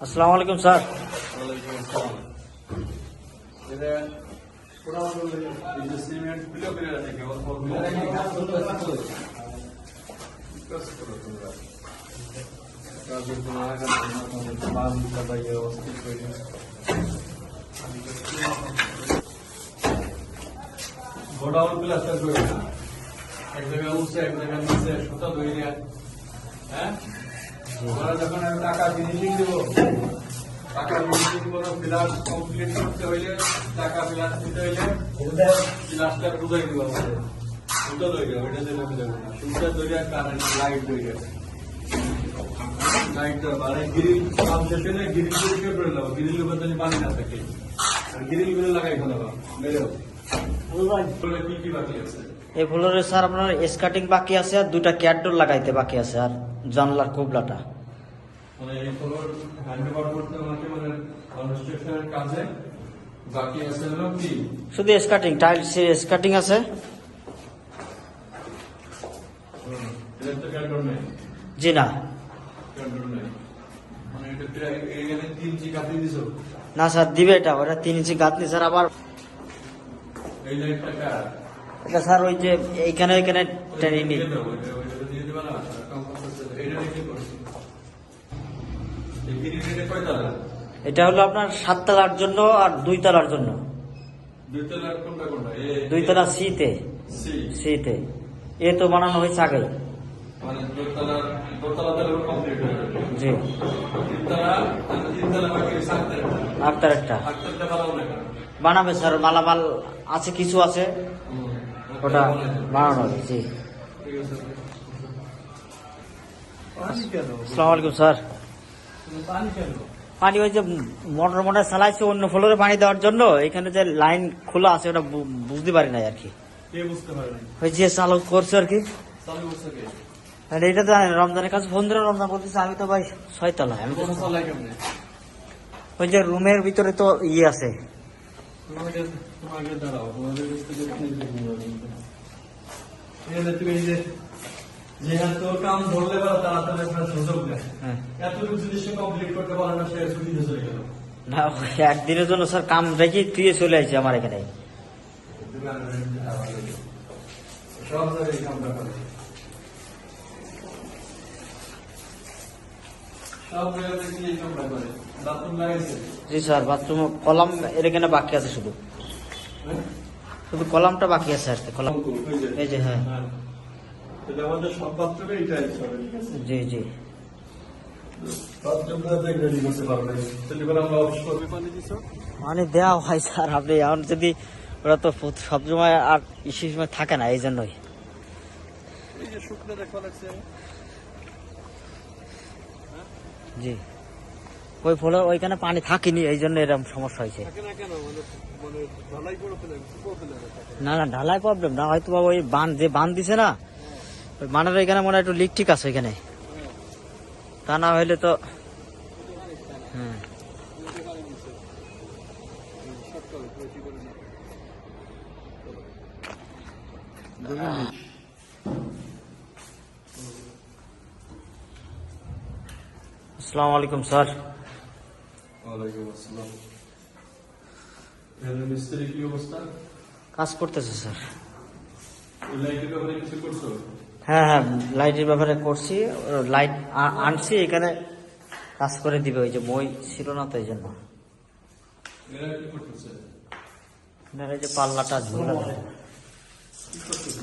আসসালামু আলাইকুম sir godown plaster করে না এক জায়গায় উঠছে এক জায়গায় নিচে সুতা ধরে হ্যাঁ আমি টাকা টাকা দিতে দিব কারেন্ট লাইট লাইটটা মানে গ্রিল গ্রিল নেব না গ্রিল এই ফ্লোরে স্যার আপনার স্কার্টিং বাকি আছে আর দুটা ক্যাটডোর লাগাইতে বাকি আছে, আর জানলার কোবলাটা। মানে এই ফ্লোর হ্যান্ড ওভার করতে আমাকে মানে কনস্ট্রাকশনের কাজে বাকি আছে হলো কি? শুধু স্কার্টিং টাইলস স্কার্টিং আছে। জি না। মানে না স্যার দিবে এটা ওটা তিন ইঞ্চি গাঁথনি স্যার আবার এটা স্যার ওই যে এইখানে এইখানে টেনে এটা হলো আপনার সাত তলার জন্য আর দুই তলার জন্য দুই তলা সিতে সিতে এ তো বানানো হয়েছে আগে মানে হয়ে। জি একটা বানাবো স্যার মালামাল আছে কিছু আছে ওটা বানানো হবে জি আসসালামু আলাইকুম স্যার পানি ওই যে মোটর মোটর চালাইছে অন্য ফ্লোরে পানি দেওয়ার জন্য। এখানে যে লাইন খোলা আছে ওটা বুঝতে পারি নাই আর কি। ওই যে চালু করছে আর কি। এটা তো রমজানের কাছে ফোন দিলে রমজান বলতেছে আমি তো ভাই ছয়তলায় আমি? ওই যে রুমের ভিতরে তো ইয়ে আছে। দাঁড়াও তোমাদের কাছ থেকে শুনে দেখি আমি। এখানে তুমি এই যে যেখানে তোর কাম ধরলে তাড়াতাড়ি একটা সুযোগ হ্যাঁ। কমপ্লিট করতে পারে না সে ছুটিতে চলে গেল। না একদিনের জন্য স্যার কাম রেখে তুই চলে আসছে আমার এখানে। সব জায়গায় কামটা করে। জি স্যার বাথরুম কলাম এর এখানে বাকি আছে শুধু। হ্যাঁ? শুধু কলামটা বাকি আছে আর কি কলাম। এই যে হ্যাঁ। হ্যাঁ। তাহলে আমাদের সব বাথরুমে এটাই হবে। ঠিক আছে জি জি মানে দেওয়া হয় স্যার আপনি এখন যদি ওরা তো সবসময় আর ইসে সময় থাকে না এই জন্যই। জি। ওই ফলে ওইখানে পানি থাকেনি এই জন্য এরকম সমস্যা হয়েছে। না কেন? মানে মানে না না ঢালাই প্রবলেম না হয়তো বা ওই বান যে বান দিছে না ওই এখানে মনে হয় একটু লিক ঠিক আছে ওইখানে তা না হইলে তো হ্যাঁ আসসালামু আলাইকুম স্যার। ওয়ালাইকুম আসসালাম। এখানে মিস্ত্রি কি অবস্থা? কাজ করতেছে স্যার। লাইটের ব্যাপারে কিছু করছ? হ্যাঁ হ্যাঁ লাইটের ব্যাপারে করছি লাইট আনছি এখানে কাজ করে দিবে ওই যে মই ছিল না তো এই জন্য। এরা কি করতেছে? এনার এই যে পাল্লাটা ঝুলে কি করতেছে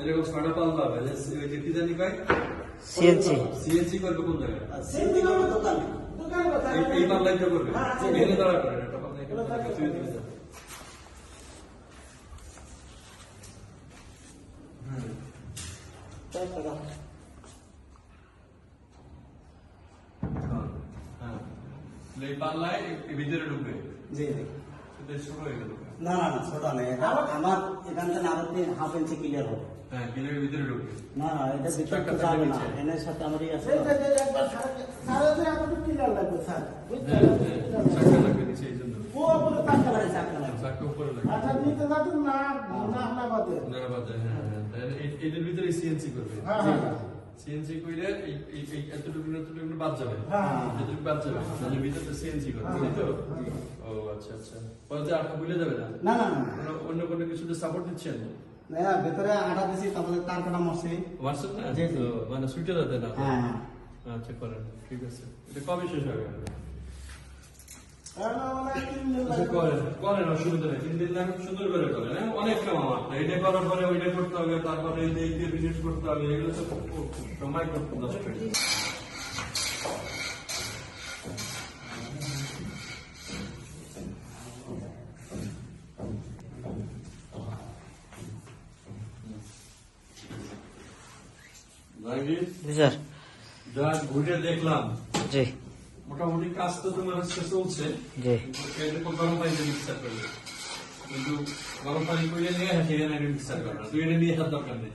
এরকম ওই যে কি জানি কয়? সিএনসি সিএনসি করবে কোন জায়গায়? সিএনজি করবে দোকানে। দোকানে এই- করবে। হ্যাঁ, হ্যাঁ। এখানে দাঁড়া করেন একটা পাল্লা এখানে দাঁড়া করে তুই দিবি যা। হুম। হ্যাঁ। এই পাল্লায় ভিতরে ঢুকবে। জি জি। এটা হয়ে গেল। না না না ছোট নেই এটা আমার এখান থেকে আরও তিন হাফ ইঞ্চি ক্লিয়ার হবে। হ্যাঁ ভিতরে ঢুকবে। না না এটা ভিতরে চাকা তো যাবে না। এনের সাথে আমারই আছে। চাকা লাগবে নিচে এই জন্য। চাকা চাকা লাগবে চাকা উপরে লাগবে আচ্ছা নিতে যাবেন না না না বাদে। দেখা বাদ হ্যাঁ তাহলে এই- এটার ভিতরে সিএনসি করবে। হ্যাঁ, হ্যাঁ। সিএনসি কইলে এই এই এই এতটুকু এতটুকু বাদ যাবে। হ্যাঁ, হ্যাঁ। এতটুকু বাদ যাবে। মানে ভিতরে সিএনসি করে তাই তো? ও আচ্ছা আচ্ছা। পরে ভুলে যাবে না? না না অন্য- কোনো কিছুতে সাপোর্ট দিচ্ছেন? না ভেতরে আটা দিছি তারপরে তার কাটা মরছে। হোয়াটসঅ্যাপ না। তো মানে সুইটে যাতে না। হ্যাঁ হ্যাঁ। আচ্ছা করেন। ঠিক আছে। এটা কবে শেষ হবে? করেন করেন। অসুবিধা নেই। তিন দিন লাগে সুন্দর করে করেন হ্যাঁ? অনেক কাম আমার। এটা করার পরে ওইটা করতে হবে তারপরে ভিজিট করতে হবে এগুলো তো সময় করতে স্যার। যা ঘুরে দেখলাম। জি। মোটামুটি কাজ তো তোমার হচ্ছে চলছে। এরকম গরম পানি দিয়ে মিক্সার করবে। কিন্তু গরম পানি করে নিয়ে সেখানে আগে মিক্সার করবে এটা নিয়ে আসার দরকার নেই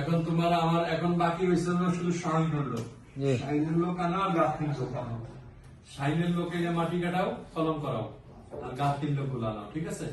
এখন তোমার আমার এখন বাকি হয়েছে শুধু শাইন হলো লোক আনো আর গাছির লোক আনো। লোকে মাটি কাটাও কলম করাও। আর গাছির লোকগুলো আনাও ঠিক। আছে